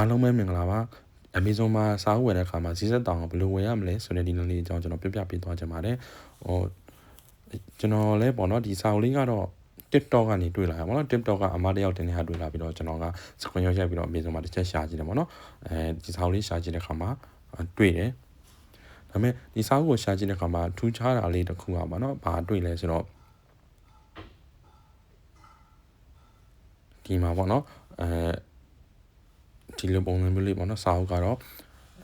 အားလုံးပဲမင်္ဂလာပါ Amazon မှာစာအုပ်ဝယ်တဲ့အခါမှာဈေးသက်တောင်ဘယ်လိုဝယ်ရမလဲဆိုတဲ့ဒီလိုလေးအကြောင်းကျွန်တော်ပြပြပေးသွားချင်ပါတယ်ဟိုကျွန်တော်လည်းပေါ့နော်ဒီစာအုပ်လေးကတော့ TikTok ကနေတွေ့လာရပါတော့ TikTok ကအမတယောက်တင်နေတာတွေ့လာပြီးတော့ကျွန်တော်က screen ရိုက်ပြီးတော့ Amazon မှာတစ်ချက်ရှာကြည့်တယ်ပေါ့နော်အဲဒီစာအုပ်လေးရှာကြည့်တဲ့အခါမှာတွေ့တယ်ဒါပေမဲ့ဒီစာအုပ်ကိုရှာကြည့်တဲ့အခါမှာထူးခြားတာလေးတစ်ခုอ่ะပါเนาะဘာတွေ့လဲဆိုတော့ဒီမှာပေါ့เนาะအဲ ဒီလိုပုံစံမျိုးလေးပေါ့နော်စာအုပ်ကတော့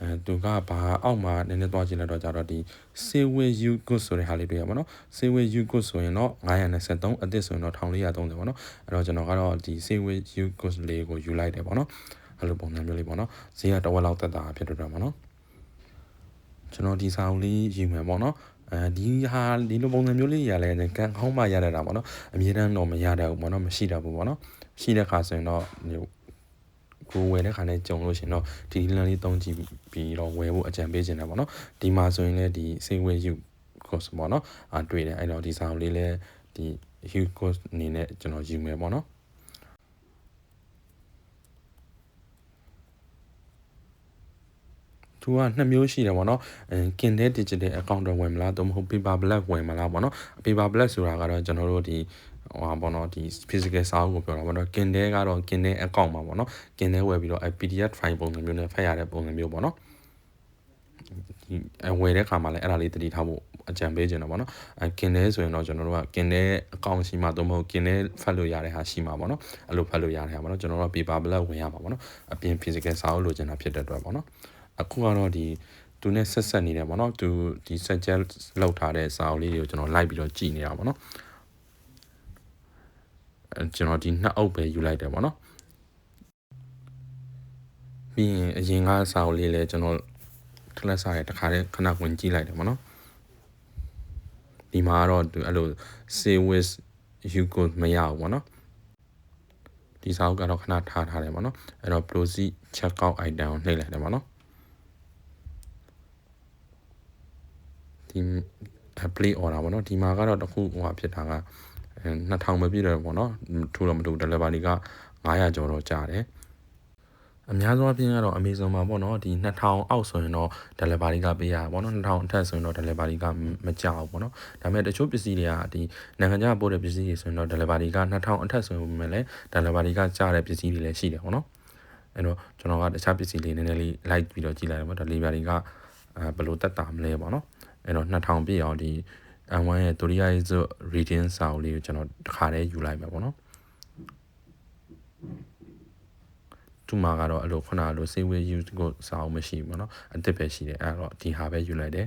အဲသူကဘာအောက်မှာနည်းနည်းသွားကြည့်လိုက်တော့ကြတော့ဒီ Sewe U good ဆိုတဲ့ဟာလေးတွေ့ရပါတော့ Sewe U good ဆိုရင်တော့923အသစ်ဆိုရင်တော့1430ပေါ့နော်အဲ့တော့ကျွန်တော်ကတော့ဒီ Sewe U good လေးကိုယူလိုက်တယ်ပေါ့နော်အဲ့လိုပုံစံမျိုးလေးပေါ့နော်ဈေးကတစ်ဝက်လောက်တက်တာဖြစ်တော့တာပေါ့နော်ကျွန်တော်ဒီစာအုပ်လေးယူမယ်ပေါ့နော်အဲဒီဟာဒီလိုပုံစံမျိုးလေးရလဲကန်ခေါင်းမှရရတာပေါ့နော်အမြဲတမ်းတော့မရတတ်ဘူးပေါ့နော်မရှိတတ်ဘူးပေါ့နော်ရှိတဲ့ခါဆိုရင်တော့ ကိုဝယ်တဲ့ခါနဲ့ကြုံလို့ရှင်တော့ဒီလန်လေးသုံးကြည့်ပြီးတော့ဝယ်ဖို့အကြံပေးခြင်းတယ်ပေါ့နော်ဒီမှာဆိုရင်လည်းဒီစိတ်ဝယ်ယူ course ပေါ့နော်အာတွေ့တယ်အဲ့တော့ဒီစာအုပ်လေးလည်းဒီ you course အနေနဲ့ကျွန်တော်ယူမယ်ပေါ့နော်သူကနှစ်မျိုးရှိတယ်ပေါ့နော်အဲ Kindle Digital Account တော့ဝင်မလားသို့မဟုတ် Paper Black ဝင်မလားပေါ့နော် Paper Black ဆိုတာကတော့ကျွန်တော်တို့ဒီ ဟိုဟာပေါ့နော်ဒီ physical စာအုပ်ကိုပြောတာပေါ့နော် Kindle ကတော့ Kindle account မှာပေါ့နော် Kindle ဝယ်ပြီးတော့ PDF file ပုံစံမျိုးနဲ့ဖတ်ရတဲ့ပုံစံမျိုးပေါ့နော်ဒီအဝယ်တဲ့ခါမှာလည်းအဲ့ဒါလေးတတိထားဖို့အကြံပေးခြင်းတော့ဗောနော်အဲ Kindle ဆိုရင်တော့ကျွန်တော်တို့က Kindle account ရှိမှသို့မဟုတ် Kindle ဖတ်လို့ရတဲ့ဟာရှိမှာဗောနော်အဲ့လိုဖတ်လို့ရတဲ့ဟာဗောနော်ကျွန်တော်တို့က paper black ဝင်ရမှာဗောနော်အပြင် physical စာအုပ်လိုချင်တာဖြစ်တဲ့အတွက်ဗောနော်အခုကတော့ဒီသူနဲ့ဆက်ဆက်နေတယ်ဗောနော်သူဒီ suggest လောက်ထားတဲ့စာအုပ်လေးတွေကိုကျွန်တော်လိုက်ပြီးတော့ကြည်နေတာဗောနော် ကျွန်တော်ဒီနှစ်အုပ်ပဲယူလိုက်တယ်ပေါ့နော်ပြီးရင်အရင်ကစာအုပ်လေးလည်းကျွန်တော်ထလက်စားရတခါတည်းခဏဝင်ကြည့်လိုက်တယ်ပေါ့နော်ဒီမှာတော့အဲ့လို say with you could မရဘူးပေါ့နော်ဒီစာအုပ်ကတော့ခဏထားထားတယ်ပေါ့နော်အဲ့တော့ proceed check out item ကိုနှိပ်လိုက်တယ်ပေါ့နော်ဒီ play order ပေါ့နော်ဒီမှာကတော့တခုဟိုဟာဖြစ်တာက 2000ပဲပြည့်တယ်ပေါ့နော်ထူတော့မထူ delivery က900ကျော်တော့ကြာတယ်အများဆုံးအပြင်ကတော့ Amazon မှာပေါ့နော်ဒီ2000အောက်ဆိုရင်တော့ delivery ကပေးရပါပေါ့နော်2000အထက်ဆိုရင်တော့ delivery ကမကြောက်ဘူးပေါ့နော်ဒါပေမဲ့တချို့ပစ္စည်းတွေကဒီနိုင်ငံခြားပို့တဲ့ပစ္စည်းတွေဆိုရင်တော့ delivery က2000အထက်ဆိုရင်လည်း delivery ကကြားတဲ့ပစ္စည်းတွေလည်းရှိတယ်ပေါ့နော်အဲ့တော့ကျွန်တော်ကတခြားပစ္စည်းလေးနည်းနည်းလေး like ပြီးတော့ကြည့်လိုက်တယ်ပေါ့ delivery ကအဲဘယ်လိုတက်တာမလဲပေါ့နော်အဲ့တော့2000ပြည့်အောင်ဒီ M1 ရဲ့ Toriai's reading စာအုပ်လေးကိုကျွန်တော်တစ်ခါတည်းယူလိုက်မှာပေါ့နော်သူမှာကတော့အဲ့လိုခုနကလို save with use ကိုစာအုပ်မရှိဘူးပေါ့နော်အစ်စ်ပဲရှိတယ်အဲ့တော့ဒီဟာပဲယူလိုက်တယ်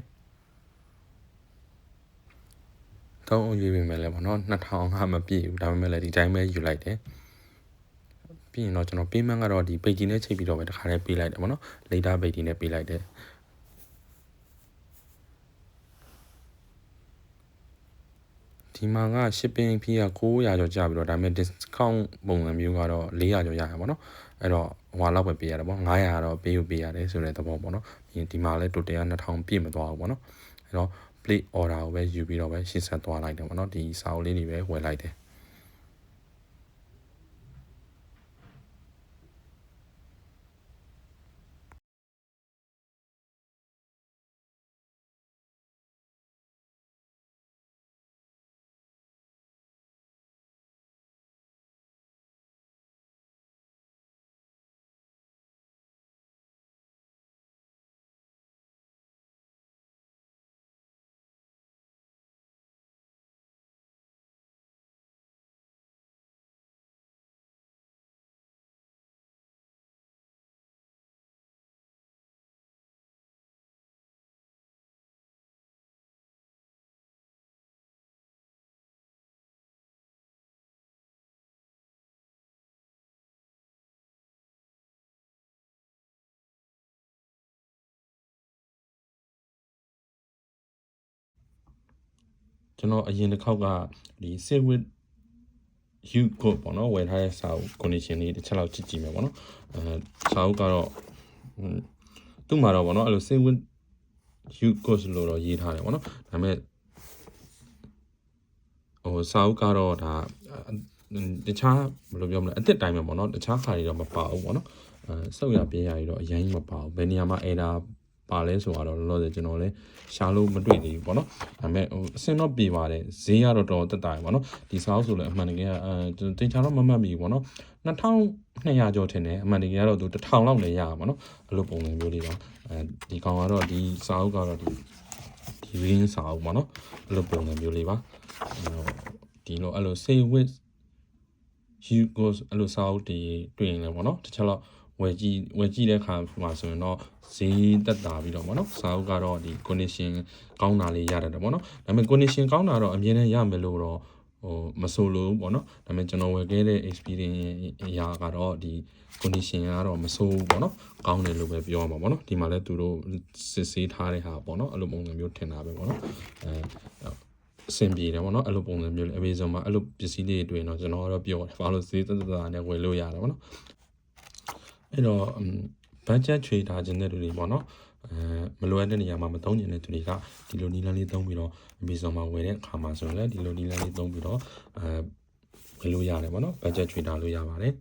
တော့ယူပြီမယ်လေပေါ့နော်2000ကမပြည့်ဘူးဒါပေမဲ့လည်းဒီတိုင်းပဲယူလိုက်တယ်ပြီးရင်တော့ကျွန်တော် payment ကတော့ဒီ page နဲ့ချိန်ပြီးတော့ပဲတစ်ခါတည်းပေးလိုက်တယ်ပေါ့နော် later page နဲ့ပေးလိုက်တယ် ဒီမှာက shipping fee က900ကျော်ကျပြီးတော့ဒါပေမဲ့ discount ပုံစံမျိုးကတော့400ကျော်ရရပါတော့အဲ့တော့ဟိုလောက်ပဲပေးရတယ်ပေါ့900ကတော့ပေးယူပေးရတယ်ဆိုတဲ့သဘောပေါ့နော်ပြီးဒီမှာလဲ total က2000ပြည့်မသွားဘူးပေါ့နော်အဲ့တော့ plate order ကိုပဲယူပြီးတော့ပဲရှင်းဆက်သွားလိုက်တယ်ပေါ့နော်ဒီစာအုပ်လေးတွေပဲဝယ်လိုက်တယ် ကျွန်တော်အရင်တစ်ခေါက်ကဒီ save with you code ပေါ့နော်ဝယ်ထားတဲ့စာအုပ် condition လေးတစ်ချက်လောက်ကြည့်ကြည့်မယ်ပေါ့နော်အဲစာအုပ်ကတော့သူ့မှာတော့ပေါ့နော်အဲ့လို save with you code လို့တော့ရေးထားတယ်ပေါ့နော်ဒါပေမဲ့ဟိုစာအုပ်ကတော့ဒါတခြားဘယ်လိုပြောမလဲအစ်စ်တိုင်းပဲပေါ့နော်တခြားခါတွေတော့မပါဘူးပေါ့နော်အဲစောက်ရပြင်းရတွေတော့အရင်ကြီးမပါဘူးဘယ်နေရာမှာအဲဒါ ပါလဲဆိုတော့လောလောဆယ်ကျွန်တော်လည်းရှာလို့မတွေ့သေးဘူးပေါ့နော်ဒါပေမဲ့ဟိုအစင်တော့ပြေပါတယ်ဈေးကတော့တော်တော်တက်တာပဲပေါ့နော်ဒီစာအုပ်ဆိုလည်းအမှန်တကယ်အဲကျွန်တော်တင်ချာတော့မမှတ်မိဘူးပေါ့နော်2200ကျော်ထင်တယ်အမှန်တကယ်ကတော့သူ1000လောက်လည်းရပါပေါ့နော်အဲ့လိုပုံစံမျိုးလေးပါအဲဒီကောင်ကတော့ဒီစာအုပ်ကတော့ဒီဒီရင်းစာအုပ်ပေါ့နော်အဲ့လိုပုံစံမျိုးလေးပါဒီလိုအဲ့လို say with you goes အဲ့လိုစာအုပ်တွေတွေ့ရင်လည်းပေါ့နော်တခြားတော့ ဝယ်ကြည့်ဝယ်ကြည့်တဲ့အခါမှာဆိုရင်တော့ဈေးတက်တာပြီးတော့ပေါ့နော်စာအုပ်ကတော့ဒီ condition ကောင်းတာလေးရတယ်ပေါ့နော်ဒါပေမဲ့ condition ကောင်းတာတော့အမြဲတမ်းရမယ်လို့တော့ဟိုမဆိုလို့ပေါ့နော်ဒါပေမဲ့ကျွန်တော်ဝယ်ခဲ့တဲ့ experience အရာကတော့ဒီ condition ကတော့မဆိုးဘူးပေါ့နော်ကောင်းတယ်လို့ပဲပြောရမှာပေါ့နော်ဒီမှာလည်းသူတို့စစ်ဆေးထားတဲ့ဟာပေါ့နော်အဲ့လိုပုံစံမျိုးထင်တာပဲပေါ့နော်အဲအဆင်ပြေတယ်ပေါ့နော်အဲ့လိုပုံစံမျိုးလေ Amazon မှာအဲ့လိုပစ္စည်းလေးတွေတွေ့ရင်တော့ကျွန်တော်ကတော့ပြောတယ်ဘာလို့ဈေးတက်တက်တာနဲ့ဝယ်လို့ရတယ်ပေါ့နော် အဲ့တော့ budget trader ခြင်းတဲ့လူတွေပေါ့နော်အဲမလိုအပ်တဲ့နေရာမှာမသုံးကျင်တဲ့သူတွေကဒီလိုနီလန်းလေးသုံးပြီးတော့ Amazon မှာဝယ်တဲ့အခါမှာဆိုရင်လည်းဒီလိုနီလန်းလေးသုံးပြီးတော့အဲဝယ်လို့ရတယ်ပေါ့နော် budget trader လို့ရပါတယ်